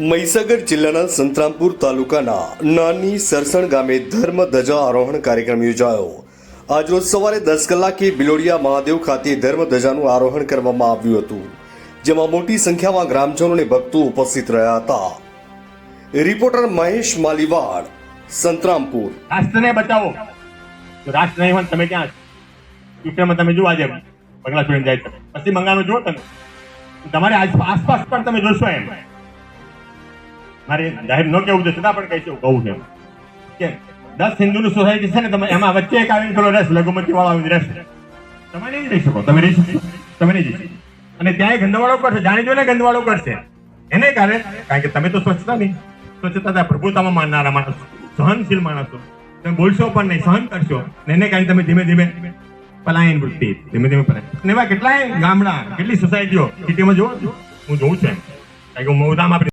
મહીસાગર જિલ્લાના સંતરામપુર તાલુકાના નાની સરસણ ગામે ધર્મ ધજા આરોહણ કાર્યક્રમ યોજાયો. આજરોજ સવારે દસ કલાકે બિલોડિયા મહાદેવ ખાતે ધર્મ ધજાનું આરોહણ કરવામાં આવ્યું હતું, જેમાં મોટી સંખ્યામાં ગ્રામજનો ભક્તો ઉપસ્થિત રહ્યા હતા. રિપોર્ટર મહેશ માલીવાડ, સંતરામપુર. રાષ્ટ્રને બચાવો. રાષ્ટ્ર નહીં તમે ક્યાં ચૂંટણીમાં તમે જુઓ આજે બંગલા છોડીને જાય તમે પશ્ચિમ બંગાળમાં જુઓ તમે. તમારે આસ- આસપાસ પણ તમે જોશો એમ. મારે જાહેર ન કેવું છતાં પણ કહીશું કહું છે. કે દસ હિન્દુની સોસાયટી છે ને, તમે એમાં વચ્ચે એક આવીને પેલો રસ લઘુમતી વાળો આવીને રહેશે તમે નહીં રહી શકો, તમે રહી શકો, તમે નહીં જઈ શકો. અને ત્યાં ગંદવાળો કરશે જાણી જોઈને ગંદવાળો કરશે એને કારણે, કારણ કે તમે તો સ્વચ્છતા નહીં. સ્વચ્છતા પ્રભુતામાં માનનારા માણસો સહનશીલ માણસો તમે બોલશો પણ નહીં, સહન કરશો. ને એને કારણે તમે ધીમે ધીમે પલાયન વૃત્તિ, ધીમે ધીમે પલાયન. અને એવા કેટલાય ગામડા, કેટલી સોસાયટીઓ, સિટીમાં જુઓ હું જોઉં છું એમ. કારણ કે હું મોદામાં